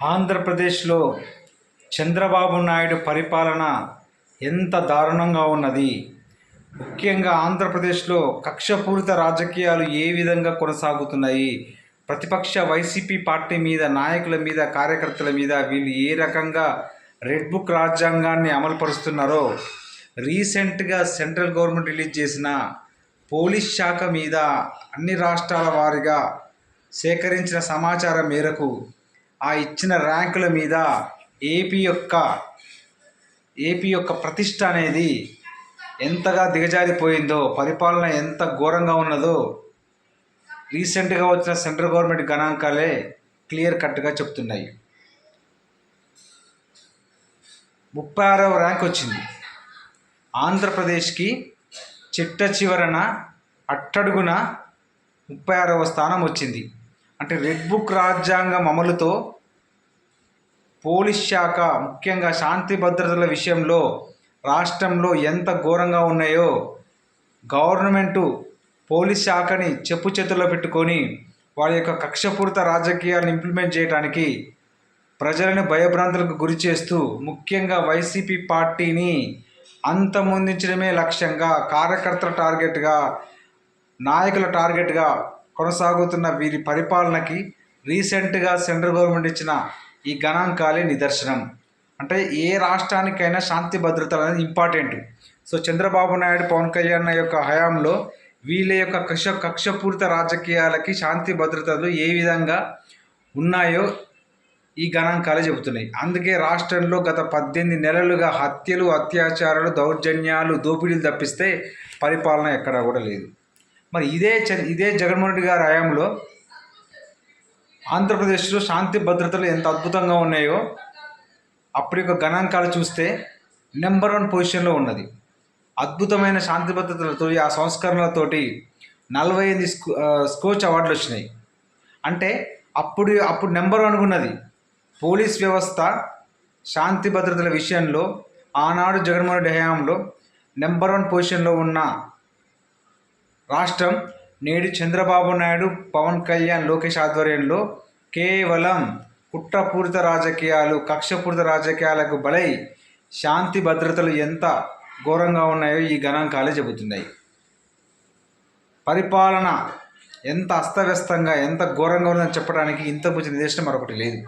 ఆంధ్రప్రదేశ్లో చంద్రబాబు నాయుడు పరిపాలన ఎంత దారుణంగా ఉన్నది? ముఖ్యంగా ఆంధ్రప్రదేశ్లో కక్షపూరిత రాజకీయాలు ఏ విధంగా కొనసాగుతున్నాయి? ప్రతిపక్ష వైసీపీ పార్టీ మీద నాయకుల మీద కార్యకర్తల మీద వీళ్ళు ఏ రకంగా రెడ్ బుక్ రాజ్యాంగాన్ని అమలుపరుస్తున్నారో? రీసెంట్గా సెంట్రల్ గవర్నమెంట్ రిలీజ్ చేసిన పోలీస్ శాఖ మీద అన్ని రాష్ట్రాల వారిగా సేకరించిన సమాచారం మేరకు ఆ ఇచ్చిన ర్యాంకుల మీద ఏపీ యొక్క ఏపీ యొక్క ప్రతిష్ట అనేది ఎంతగా దిగజారిపోయిందో పరిపాలన ఎంత ఘోరంగా ఉన్నదో రీసెంట్గా వచ్చిన సెంట్రల్ గవర్నమెంట్ గణాంకాలే క్లియర్ కట్గా చెప్తున్నాయి. ముప్పై ఆరవ ర్యాంక్ వచ్చింది. ఆంధ్రప్రదేశ్కి చిట్ట చివరన అట్టడుగున ముప్పై ఆరవ స్థానం వచ్చింది. అంటే రెడ్ బుక్ రాజ్యాంగం అమలుతో పోలీస్ శాఖ ముఖ్యంగా శాంతి భద్రతల విషయంలో రాష్ట్రంలో ఎంత ఘోరంగా ఉన్నాయో గవర్నమెంటు పోలీస్ శాఖని చెప్పు చేతుల్లో పెట్టుకొని వాళ్ళ యొక్క కక్షపూరిత రాజకీయాలను ఇంప్లిమెంట్ చేయడానికి ప్రజలను భయభ్రాంతులకు గురి చేస్తూ ముఖ్యంగా వైసీపీ పార్టీని అంతమొందించడమే లక్ష్యంగా కార్యకర్తల టార్గెట్గా నాయకుల టార్గెట్గా కొనసాగుతున్న వీరి పరిపాలనకి రీసెంట్గా సెంట్రల్ గవర్నమెంట్ ఇచ్చిన ఈ గణాంకాలే నిదర్శనం. అంటే ఏ రాష్ట్రానికైనా శాంతి భద్రతలు అనేది ఇంపార్టెంట్. సో చంద్రబాబు నాయుడు పవన్ కళ్యాణ్ యొక్క హయాంలో వీళ్ళ యొక్క కక్ష కక్షపూరిత రాజకీయాలకి శాంతి భద్రతలు ఏ విధంగా ఉన్నాయో ఈ గణాంకాలు చెబుతున్నాయి. అందుకే రాష్ట్రంలో గత పద్దెనిమిది నెలలుగా హత్యలు అత్యాచారాలు దౌర్జన్యాలు దోపిడీలు తప్పిస్తే పరిపాలన ఎక్కడా కూడా లేదు. మరి ఇదే చ- ఇదే జగన్మోహన్ రెడ్డి గారి హయాంలో ఆంధ్రప్రదేశ్లో శాంతి భద్రతలు ఎంత అద్భుతంగా ఉన్నాయో అప్పటి యొక్క గణాంకాలు చూస్తే నెంబర్ వన్ పొజిషన్లో ఉన్నది. అద్భుతమైన శాంతి భద్రతలతో ఆ సంస్కరణలతోటి నలభై ఎనిమిది స్కో స్కోచ్ అవార్డులు వచ్చినాయి. అంటే అప్పుడు అప్పుడు నెంబర్ వన్ ఉన్నది. పోలీస్ వ్యవస్థ శాంతి భద్రతల విషయంలో ఆనాడు జగన్మోహన్ రెడ్డి హయాంలో నెంబర్ వన్ పొజిషన్లో ఉన్న రాష్ట్రం నేడు చంద్రబాబు నాయుడు పవన్ కళ్యాణ్ లోకేష్ ఆధ్వర్యంలో కేవలం కుట్రపూరిత రాజకీయాలు కక్షపూరిత రాజకీయాలకు బలై శాంతి భద్రతలు ఎంత ఘోరంగా ఉన్నాయో ఈ గణాంకాలే చెబుతున్నాయి. పరిపాలన ఎంత అస్తవ్యస్తంగా ఎంత ఘోరంగా ఉందని చెప్పడానికి ఇంత మంచి నిదర్శనం మరొకటి లేదు.